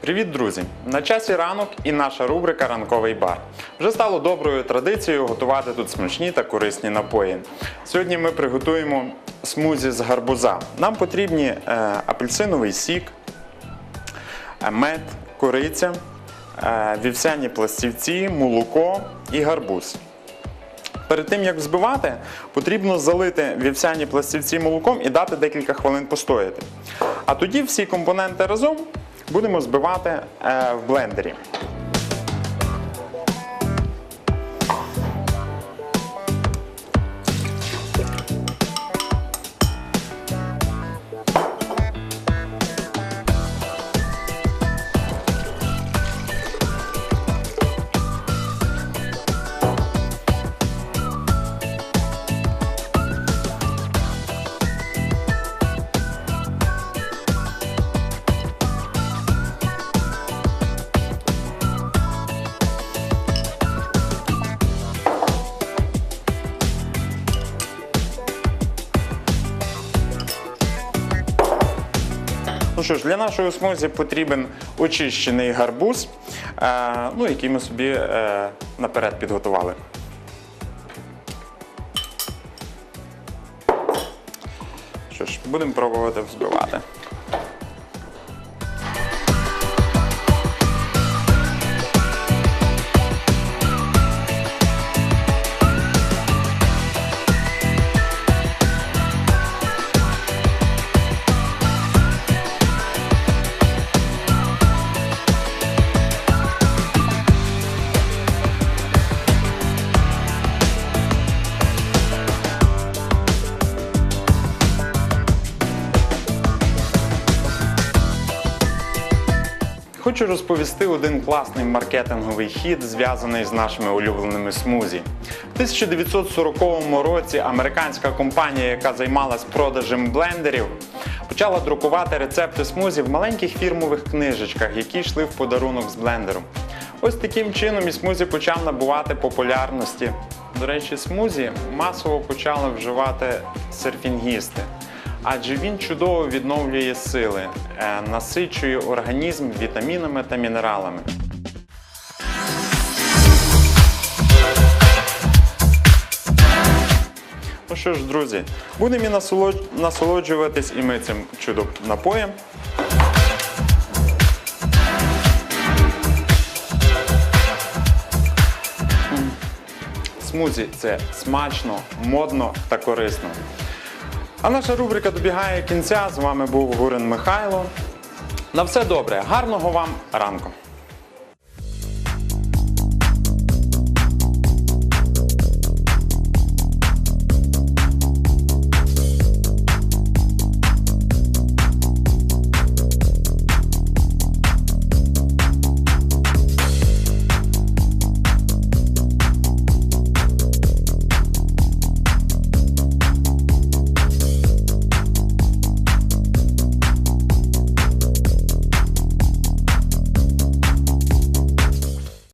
Привіт, друзі! На часі ранок і наша рубрика Ранковий бар. Вже стало доброю традицією готувати тут смачні та корисні напої. Сьогодні ми приготуємо смузі з гарбуза. Нам потрібні е, апельсиновий сік, е, мед, кориця, е, вівсяні пластівці, молоко і гарбуз. Перед тим як взбивати, потрібно залити вівсяні пластівці молоком і дати декілька хвилин постояти. А тоді всі компоненти разом будемо збивати е, в блендері. Ну що ж, для нашої смузі потрібен очищений гарбуз, е, ну, який ми собі е, наперед підготували. Що ж, будемо пробувати взбивати. Хочу розповісти один класний маркетинговий хід, зв'язаний з нашими улюбленими смузі. В 1940 році американська компанія, яка займалась продажем блендерів, почала друкувати рецепти смузі в маленьких фірмових книжечках, які йшли в подарунок з блендером. Ось таким чином і смузі почав набувати популярності. До речі, смузі масово почали вживати серфінгісти адже він чудово відновлює сили, е, насичує організм вітамінами та мінералами. Ну що ж, друзі, будемо і насолоджуватись і ми цим чудо напоєм. Смузі це смачно, модно та корисно. А наша рубрика добігає кінця. З вами був Гурин Михайло. На все добре, гарного вам ранку!